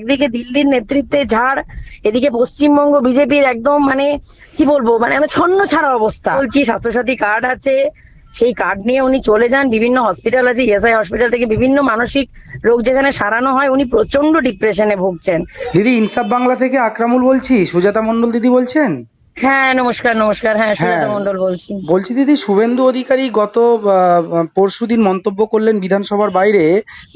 একদিকে দিল্লির নেতৃত্বে ঝাড় এদিকে পশ্চিমবঙ্গ বিজেপির একদম মানে কি বলব মানে আমি ছন্ন ছাড়া অবস্থা। বলছি স্বাস্থ্যসাথী কার্ড আছে সেই কার্ড নিয়ে উনি চলে যান বিভিন্ন হসপিটাল আছে ইএসআই হসপিটাল থেকে বিভিন্ন মানসিক রোগ যেখানে সারানো হয় উনি প্রচণ্ড ডিপ্রেশনে ভুগছেন। দিদি ইনসাফ বাংলা থেকে আকরামুল বলছি সুজাতা মন্ডল দিদি বলছেন? হ্যাঁ নমস্কার নমস্কার। হ্যাঁ হ্যাঁ। মন্ডল বলছি। বলছি দিদি শুভেন্দু অধিকারী গত পরশু দিন মন্তব্য করলেন বিধানসভার বাইরে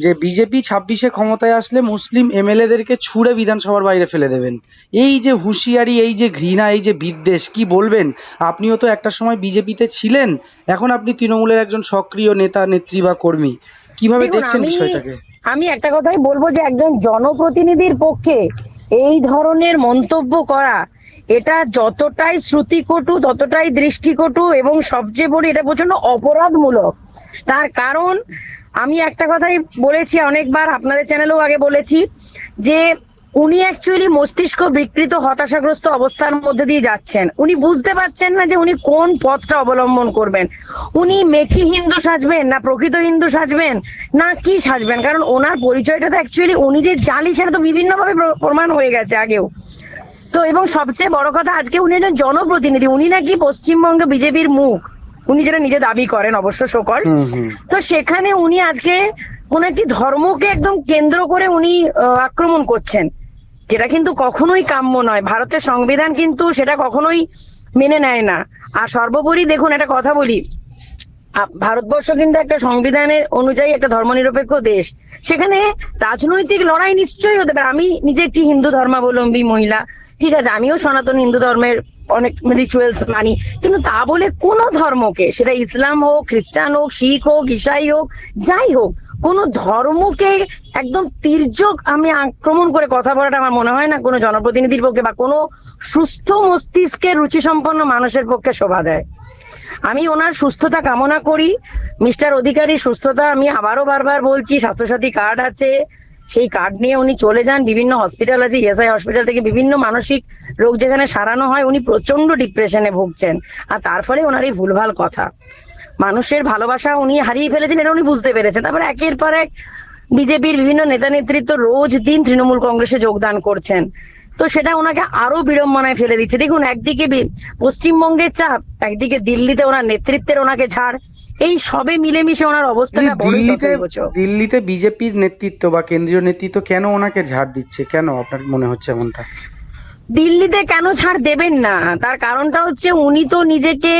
যে বিজেপি ছাব্বিশে ক্ষমতায় আসলে মুসলিম এমএলএ দেরকে ছুড়ে বিধানসভার বাইরে ফেলে দেবেন। এই যে হুঁশিয়ারি এই যে ঘৃণা এই যে বিদ্বেষ কি বলবেন? আপনিও তো একটা সময় বিজেপিতে ছিলেন এখন আপনি তৃণমূলের একজন সক্রিয় নেতা নেত্রী বা কর্মী। কীভাবে দেখছেন বিষয়টাকে? আমি একটা কথাই বলব যে একজন জনপ্রতিনিধির পক্ষে এই ধরনের মন্তব্য করা, এটা যতটাই শ্রুতিকটু, ততটাই দৃষ্টিকটু এবং সবচেয়ে বড় এটা প্রচণ্ড অপরাধমূলক। তার কারণ, আমি একটা কথাই বলেছি অনেকবার, আপনাদের চ্যানেলেও আগে বলেছি যে উনি অ্যাকচুয়ালি মস্তিষ্ক বিকৃত হতাশাগ্রস্ত অবস্থার মধ্যে দিয়ে যাচ্ছেন। উনি বুঝতে পারছেন না যে উনি কোন পথটা অবলম্বন করবেন। উনি মেকি হিন্দু সাজবেন না প্রকৃত হিন্দু সাজবেন না কি সাজবেন? কারণ ওনার পরিচয়টা তো অ্যাকচুয়ালি উনি যে জালি সেটা তো বিভিন্নভাবে প্র- প্রমাণ হয়ে গেছে আগেও। তো এবং সবচেয়ে বড় কথা আজকে উনি একজন জনপ্রতিনিধি উনি নাকি পশ্চিমবঙ্গে বিজেপির মুখ। উনি যেটা নিজে দাবি করেন অবশ্য সকল। তো সেখানে উনি আজকে কোন একটি ধর্মকে একদম কেন্দ্র করে উনি আক্রমণ করছেন। যেটা কিন্তু কখনোই কাম্য নয়। ভারতের সংবিধান কিন্তু সেটা কখনোই মেনে নেয় না। আর সর্বোপরি দেখুন, একটা কথা বলি। ভারতবর্ষ কিন্তু একটা সংবিধানের অনুযায়ী একটা ধর্মনিরপেক্ষ দেশ। সেখানে রাজনৈতিক লড়াই নিশ্চয়ই হতে পারে। আমি নিজে একটি হিন্দু ধর্মাবলম্বী মহিলা। ঠিক আছে, আমিও সনাতন হিন্দু ধর্মের অনেক রিচুয়ালস মানি। কিন্তু তা বলে কোন ধর্মকে, সেটা ইসলাম হোক, খ্রিস্টান হোক, শিখ হোক, ইসাই হোক, যাই হোক কোন ধর্মকে একদম তির্যক আমি আক্রমণ করে কথা বলাটা আমার মনে হয় না কোনো জনপ্রতিনিধির পক্ষে বা কোনো সুস্থ মস্তিষ্কের রুচিসম্পন্ন মানুষের পক্ষে শোভা দেয়। আমি ওনার সুস্থতা কামনা করি। মিস্টার অধিকারী সুস্থতা আমি আবারও বারবার বলছি, স্বাস্থ্যসাথী কার্ড আছে। সেই কার্ড নিয়ে উনি চলে যান, বিভিন্ন হসপিটাল আছে, ইএসআই হসপিটাল থেকে বিভিন্ন মানসিক রোগ যেখানে সারানো হয়, উনি প্রচণ্ড ডিপ্রেশনে ভুগছেন। আর তার ফলে ওনার এই ভুলভাল কথা। মানুষের ভালোবাসা উনি হারিয়ে ফেলেছেন এটা উনি বুঝতে পেরেছেন। তারপরে একের পর এক বিজেপির বিভিন্ন নেতা নেতৃত্ব রোজ দিন তৃণমূল কংগ্রেসে যোগদান করছেন। তো সেটা ওনাকে আরও বিড়ম্বনায় ফেলে দিচ্ছে। দেখুন একদিকে পশ্চিমবঙ্গের চাপ একদিকে দিল্লিতে ওনার নেতৃত্বের ওনাকে ছাড় এই সবে মিলেমিশে ওনার অবস্থাটা দিল্লিতে দিল্লিতে বিজেপির নেতৃত্ব বা কেন্দ্রীয় নেতৃত্ব কেন ওনাকে ঝাড় দিচ্ছে? কেন আপনার মনে হচ্ছে এমনটা? দিল্লিতে কেন ছাড় দেবেন না? তার কারণটা হচ্ছে উনি তো নিজেকে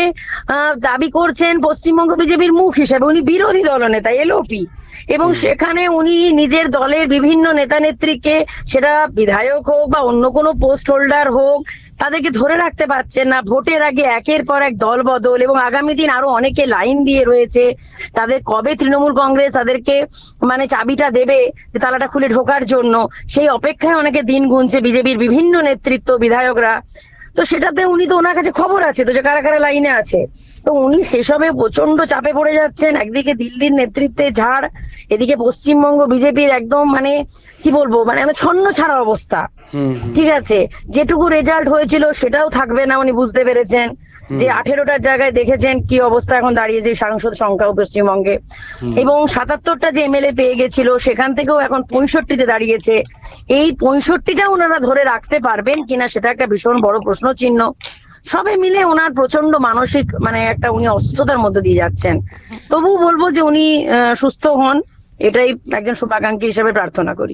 আহ, দাবি করছেন পশ্চিমবঙ্গ বিজেপির মুখ হিসেবে। উনি বিরোধী দলনেতা এলওপি এবং সেখানে উনি নিজের দলের বিভিন্ন নেতা নেত্রীকে সেটা বিধায়ক হোক বা অন্য কোনো পোস্ট হোল্ডার হোক তাদেরকে ধরে রাখতে পারছেন না। ভোটের আগে একের পর এক দল বদল এবং আগামী দিন আরও অনেকে লাইন দিয়ে রয়েছে। তাদের কবে তৃণমূল কংগ্রেস তাদেরকে মানে চাবিটা দেবে যে তালাটা খুলে ঢোকার জন্য? সেই অপেক্ষায় অনেকে দিন গুনছে। বিজেপির বিভিন্ন নেতৃত্ব, বিধায়করা তো সেটাতে উনি তো ওনার কাছে খবর আছে তো যে কারা কারা লাইনে আছে? তো উনি সেসবে প্রচণ্ড চাপে পড়ে যাচ্ছেন একদিকে দিল্লির নেতৃত্বে ঝাড় এদিকে পশ্চিমবঙ্গ বিজেপির একদম মানে কি বলব মানে একদম ছন্ন ছাড়া অবস্থা। ঠিক আছে? যেটুকু রেজাল্ট হয়েছিল সেটাও থাকবে না উনি বুঝতে পেরেছেন। যে আঠেরোটার জায়গায় দেখেছেন কি অবস্থা এখন দাঁড়িয়েছে সাংসদ সংখ্যাও পশ্চিমবঙ্গে। এবং সাতাত্তরটা যে এমএলএ পেয়ে গেছিল সেখান থেকেও এখন পঁয়ষট্টিতে দাঁড়িয়েছে। এই পঁয়ষট্টিটা ওনারা ধরে রাখতে পারবেন কিনা সেটা একটা ভীষণ বড় প্রশ্ন চিহ্ন সবে মিলে ওনার প্রচণ্ড মানসিক মানে একটা উনি অসুস্থতার মধ্যে দিয়ে যাচ্ছেন। তবু বলব যে উনি সুস্থ হন। এটাই একজন শুভাকাঙ্ক্ষী হিসেবে প্রার্থনা করি।